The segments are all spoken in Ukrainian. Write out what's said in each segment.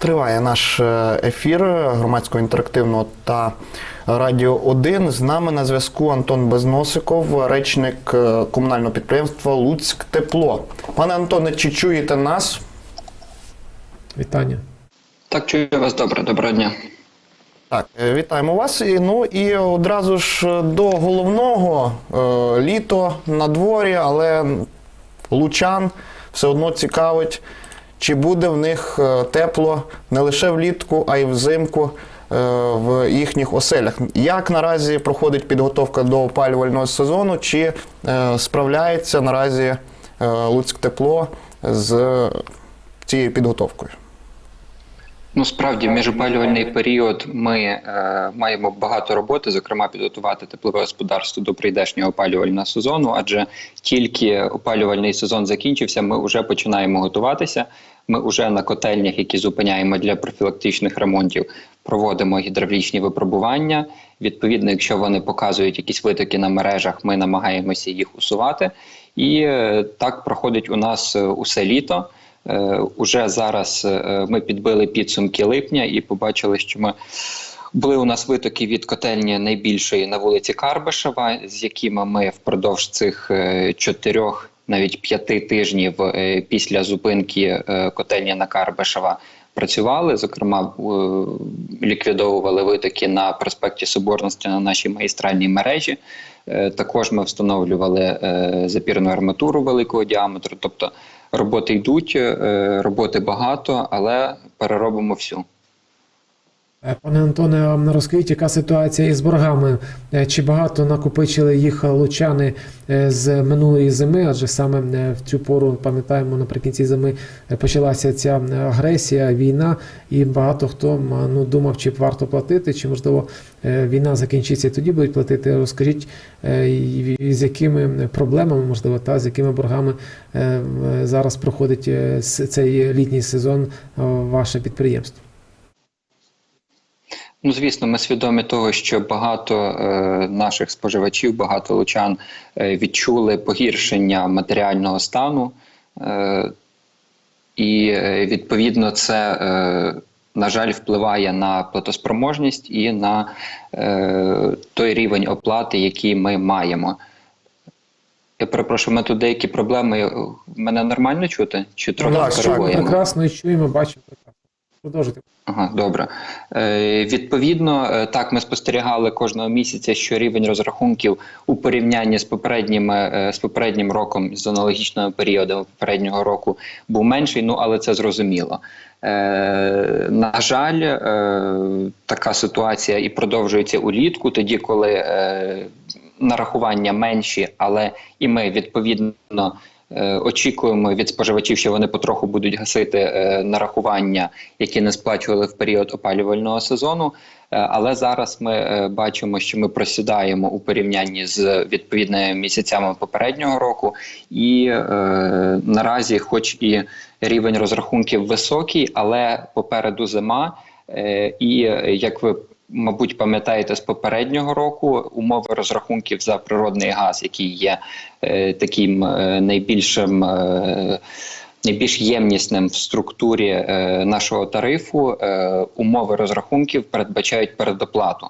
Триває наш е, ефір громадського інтерактивного та Радіо 1. З нами на зв'язку Антон Безносиков, речник е, комунального підприємства Луцьк Тепло. Пане Антоне, чи чуєте нас? Вітання. Так, чую вас добре, доброго дня. Так, е, вітаємо вас. І, ну і одразу ж до головного е, літо на дворі, але лучан все одно цікавить, чи буде в них е, тепло не лише влітку, а й взимку е, в їхніх оселях. Як наразі проходить підготовка до опалювального сезону? Чи е, справляється наразі Луцьк тепло з цією підготовкою? Ну, справді, в міжопалювальний період ми е, маємо багато роботи, зокрема, підготувати теплове господарство до прийдешнього опалювального сезону, адже тільки опалювальний сезон закінчився, ми вже починаємо готуватися. Ми вже на котельнях, які зупиняємо для профілактичних ремонтів, проводимо гідравлічні випробування. Відповідно, якщо вони показують якісь витоки на мережах, ми намагаємося їх усувати. І е, так проходить у нас е, усе літо. Е, Уже зараз е, ми підбили підсумки липня і побачили, що ми були у нас витоки від котельні найбільшої на вулиці Карбишева, з якими ми впродовж цих е, чотирьох, навіть п'яти тижнів після зупинки котельні на Карбишева працювали. Зокрема, ліквідовували витоки на проспекті Соборності на нашій магістральній мережі. Також ми встановлювали запірну арматуру великого діаметру. Тобто роботи йдуть, е, роботи багато, але переробимо всю. Е, Пане Антоне, розкажіть, яка ситуація із боргами? Е, Чи багато накопичили їх лучани е, з минулої зими? Адже саме в цю пору пам'ятаємо, наприкінці зими почалася ця агресія, війна, і багато хто ну думав, чи варто платити, чи можливо війна закінчиться і тоді будуть платити. Розкажіть, з якими проблемами, можливо, та з якими боргами зараз проходить цей літній сезон ваше підприємство? Ну, звісно, ми свідомі того, що багато е, наших споживачів, багато лучан е, відчули погіршення матеріального стану, е, і е, відповідно це, е, на жаль, впливає на платоспроможність і на е, той рівень оплати, який ми маємо. Я перепрошую, ми тут деякі проблеми. Мене нормально чути? Чи трохи Так, так, прекрасно і чуємо, бачимо Продовжуйте. Ага, добре. Е, відповідно, е, так ми спостерігали кожного місяця, що рівень розрахунків у порівнянні з попередніми е, з попереднім роком, з аналогічними періодами попереднього року був менший. Ну але це зрозуміло. Е, на жаль, е, така ситуація і продовжується улітку, тоді коли е, нарахування менші, але і ми відповідно. Е, Очікуємо від споживачів, що вони потроху будуть гасити е, нарахування, які не сплачували в період опалювального сезону. Е, але зараз ми бачимо, що ми просідаємо у порівнянні з відповідними місяцями попереднього року, і е, наразі, хоч і рівень розрахунків високий, але попереду зима. І як ви мабуть пам'ятаєте з попереднього року, умови розрахунків за природний газ, який є е, таким е, найбільшим. Е, Найбільш ємнісним в структурі е, нашого тарифу е, умови розрахунків передбачають передоплату.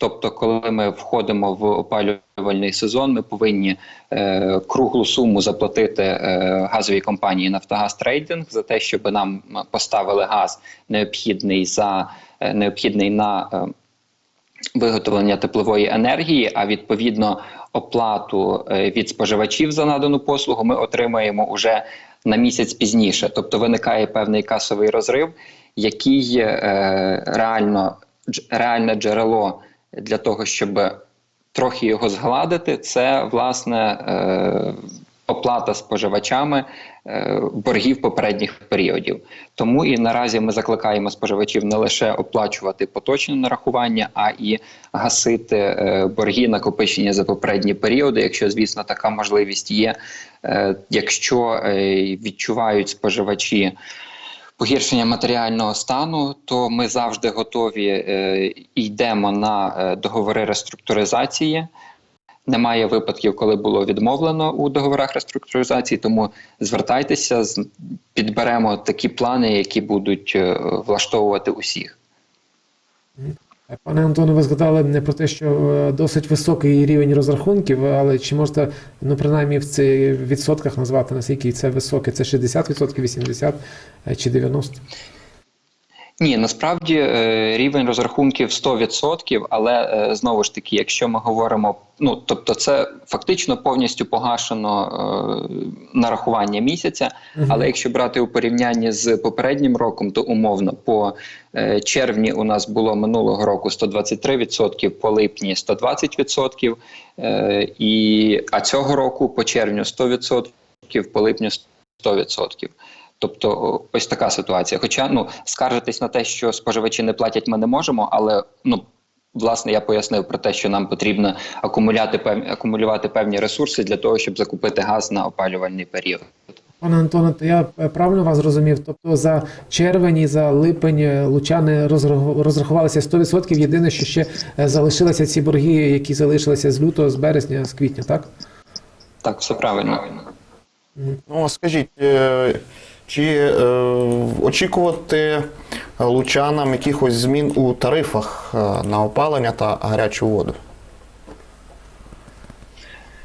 Тобто, коли ми входимо в опалювальний сезон, ми повинні е, круглу суму заплатити е, газовій компанії Нафтогаз Трейдинг за те, щоб нам поставили газ необхідний за е, необхідний на е, виготовлення теплової енергії, а відповідно оплату е, від споживачів за надану послугу ми отримаємо уже на місяць пізніше. Тобто виникає певний касовий розрив, який е, реально реальне джерело для того, щоб трохи його згладити, це власне е, оплата споживачами е, боргів попередніх періодів. Тому і наразі ми закликаємо споживачів не лише оплачувати поточне нарахування, а і гасити е, борги накопичення за попередні періоди, якщо звісно така можливість є. Е, Якщо відчувають споживачі. Погіршення матеріального стану, то ми завжди готові йдемо на договори реструктуризації Немає випадків, коли було відмовлено у договорах реструктуризації, тому звертайтеся, підберемо такі плани, які будуть е, влаштовувати усіх. Пане Антоне, ви згадали не про те, що е, досить високий рівень розрахунків, але чи можете, ну принаймні в цих відсотках назвати, наскільки це високе? Це 60%, 80% е, чи 90%? Ні, насправді е, рівень розрахунків 100%, але е, знову ж таки, якщо ми говоримо, ну тобто, це фактично повністю погашено е, нарахування місяця. Але якщо брати у порівнянні з попереднім роком, то умовно по е, червні у нас було минулого року 123%, по липні 120%, е, і а цього року по червню 100%, по липню 100%. Тобто ось така ситуація. Хоча ну скаржитись на те, що споживачі не платять, ми не можемо, але ну. Власне, я пояснив про те, що нам потрібно акумуляти певні акумулювати певні ресурси для того, щоб закупити газ на опалювальний період. Пане Антоне, то я е, правильно вас зрозумів? Тобто за червень і за липень е, лучани розраху- розрахувалися 100%. Єдине, що ще е, залишилися ці борги, які залишилися з лютого, з березня, з квітня, так? Так, все правильно. Ну, скажіть, чи е, очікувати лучанам якихось змін у тарифах е, на опалення та гарячу воду?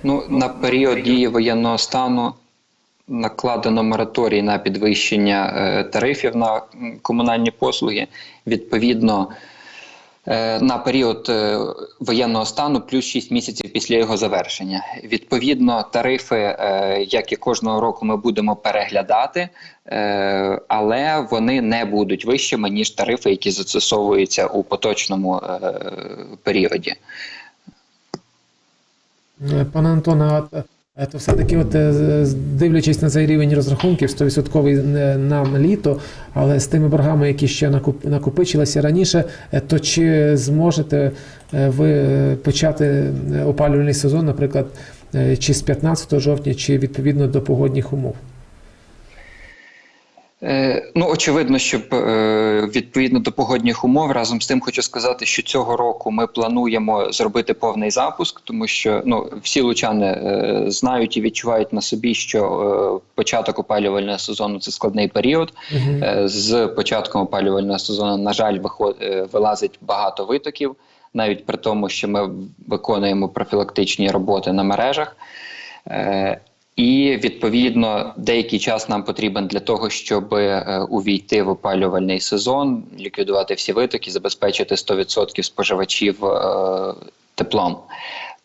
Ну, на період дії воєнного стану накладено мораторій на підвищення е, тарифів на комунальні послуги. Відповідно, на період е, воєнного стану плюс 6 місяців після його завершення. Відповідно, тарифи, е, як і кожного року, ми будемо переглядати, е, але вони не будуть вищими ніж тарифи, які застосовуються у поточному е, періоді. Е, Пане Антоне, е, то все-таки, от, е, дивлячись на цей рівень розрахунків, 100% нам на літо, але з тими боргами, які ще накопичилися раніше, е, то чи зможете е, ви е, почати е, опалювальний сезон, наприклад, е, чи з 15 жовтня, чи відповідно до погодних умов? Е, Ну, очевидно, щоб е, відповідно до погодних умов, разом з тим хочу сказати, що цього року ми плануємо зробити повний запуск, тому що ну всі лучани е, знають і відчувають на собі, що початок опалювального сезону це складний період. Е, З початком опалювального сезону, на жаль, виход, вилазить багато витоків, навіть при тому, що ми виконуємо профілактичні роботи на мережах. І відповідно деякий час нам потрібен для того, щоб е, увійти в опалювальний сезон, ліквідувати всі витоки, забезпечити 100% споживачів е, теплом.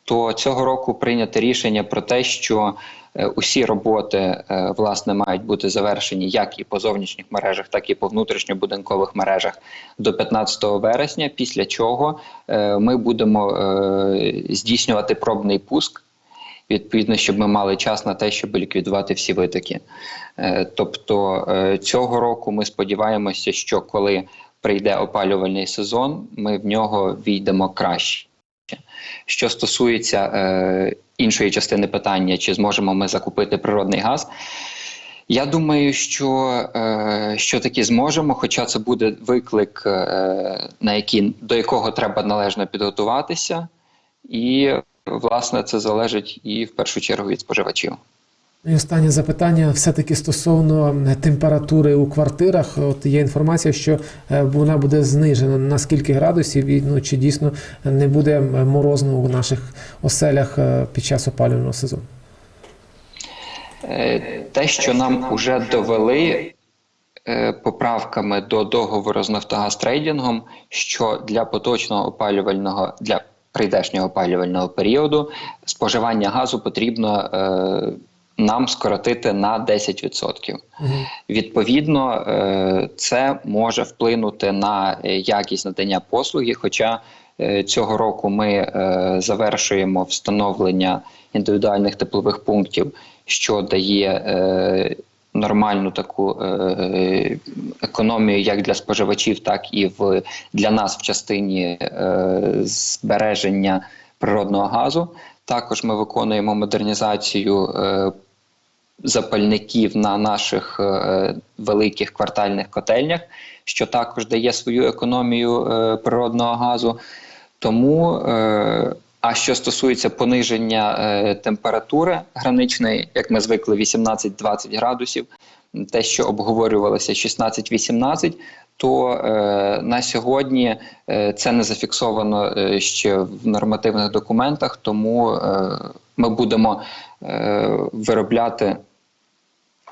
То цього року прийнято рішення про те, що е, усі роботи власне мають бути завершені як і по зовнішніх мережах, так і по внутрішньобудинкових мережах до 15 вересня. Після чого ми будемо здійснювати пробний пуск. Відповідно, щоб ми мали час на те, щоб ліквідувати всі витоки. Е, Тобто е, цього року ми сподіваємося, що коли прийде опалювальний сезон, ми в нього війдемо краще. Що стосується е, іншої частини питання, чи зможемо ми закупити природний газ, я думаю, що, е, що таки зможемо, хоча це буде виклик, на який, до якого треба належно підготуватися, і власне це залежить і в першу чергу від споживачів. І останнє запитання все-таки стосовно е, температури у квартирах. От є інформація, що е, вона буде знижена на скільки градусів, і ну, чи дійсно не буде морозно у наших оселях е, під час опалювального сезону. Те, що нам вже довели поправками до договору з Нафтогаз трейдингом, що для поточного опалювального для прийдешнього опалювального періоду споживання газу потрібно е, нам скоротити на 10%. Мгм. Відповідно, е, це може вплинути на якість надання послуги. Хоча е, цього року ми е, завершуємо встановлення індивідуальних теплових пунктів, що дає е, нормальну таку е, економію як для споживачів, так і в для нас в частині е, збереження природного газу. Також ми виконуємо модернізацію е, запальників на наших великих квартальних котельнях, що також дає свою економію природного газу. Тому А що стосується пониження е, температури граничної, як ми звикли, 18-20 градусів, те, що обговорювалося 16-18, то е, на сьогодні е, це не зафіксовано е, ще в нормативних документах, тому е, ми будемо е, виробляти,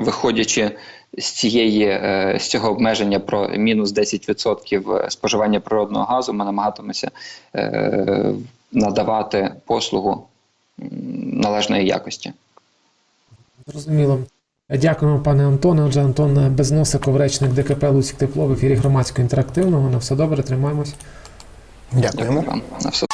виходячи з цієї е, з цього обмеження про мінус 10% споживання природного газу, ми намагатимемося е, надавати послугу належної якості. Зрозуміло. Дякуємо, пане Антоне. Отже, Антон Безносиков, речник ДКП Луцьк Тепло в ефірі громадського інтерактивного. На все добре, тримаємось. Дякуємо. Дякую вам. На все